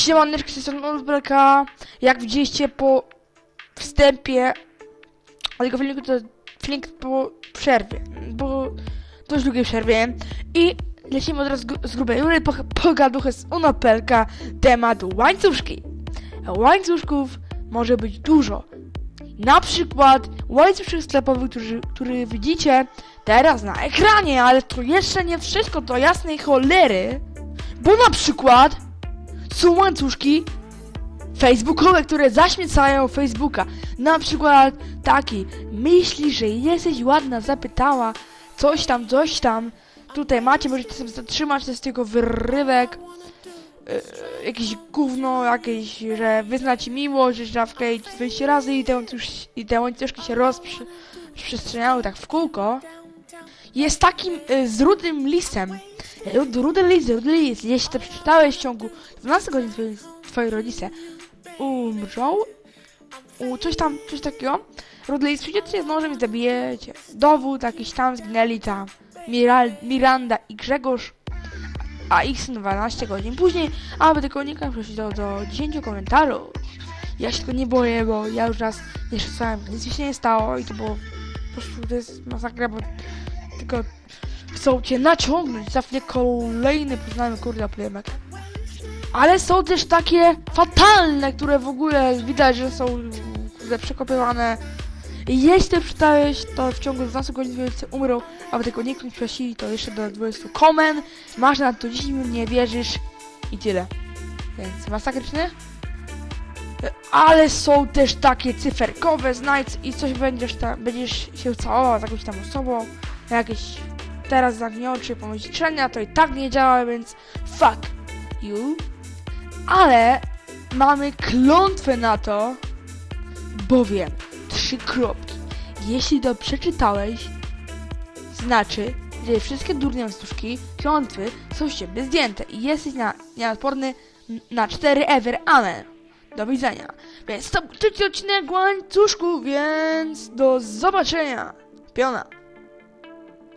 Siemaneczki, z strony Olbreka. Jak widzieliście po wstępie tego filmiku, to filmik po przerwie, po dość długiej przerwie i lecimy od razu z grubej rury po, pogaduchy z Unopelka, temat łańcuszki. Łańcuszków może być dużo. Na przykład łańcuszek sklepowy, który, który widzicie teraz na ekranie, ale to jeszcze nie wszystko, to jasnej cholery, bo na przykład są łańcuszki facebookowe, które zaśmiecają Facebooka. Na przykład taki, myślisz, że jesteś ładna, zapytała, coś tam, coś tam. Tutaj macie, możecie sobie zatrzymać, to jest tylko wyrywek. Yy, jakieś gówno, jakieś, że wyzna ci miłość, że trzeba wkleić 20 razy i te, i te łańcuszki się rozprzestrzeniały tak w kółko. Jest takim y, z rudym lisem. Rud, rudy lis, rudy lis. Jeśli to przeczytałeś w ciągu 12 godzin, twoi, twoi rodzice umrzą, u, coś tam, coś takiego, rudy lis przyjdziecie z nożem i zabijecie. Dowód jakiś tam, zginęli tam Miral, Miranda i Grzegorz, a ich syn 12 godzin później, aby tylko nie prosić do, do 10 komentarzy. Ja się tego nie boję, bo ja już raz nie szukałem, nic mi się nie stało i to było po prostu to jest masakra, bo tylko chcą cię naciągnąć, za chwilę kolejny poznamy kurde plymek. Ale są też takie fatalne, które w ogóle widać, że są kurde przekopywane. Jeśli przeczytałeś, to w ciągu 12 godzin wielcy umrą, aby tylko nie prosili, to jeszcze do 20 komen. Masz na to 10 minut, nie wierzysz i tyle. Więc masakryczny. Ale są też takie cyferkowe, znajdź i coś będziesz tam, będziesz się całował z jakąś tam osobą, jakieś teraz zamknie oczy, pomyślenia, to i tak nie działa, więc fuck you. Ale mamy klątwę na to, bowiem trzy kropki. Jeśli to przeczytałeś, znaczy, że wszystkie durne sztuczki, klątwy są z ciebie zdjęte i jesteś na, nieodporny na cztery ever, amen. Do widzenia. Więc to trzeci odcinek łańcuszku, więc do zobaczenia. Piona.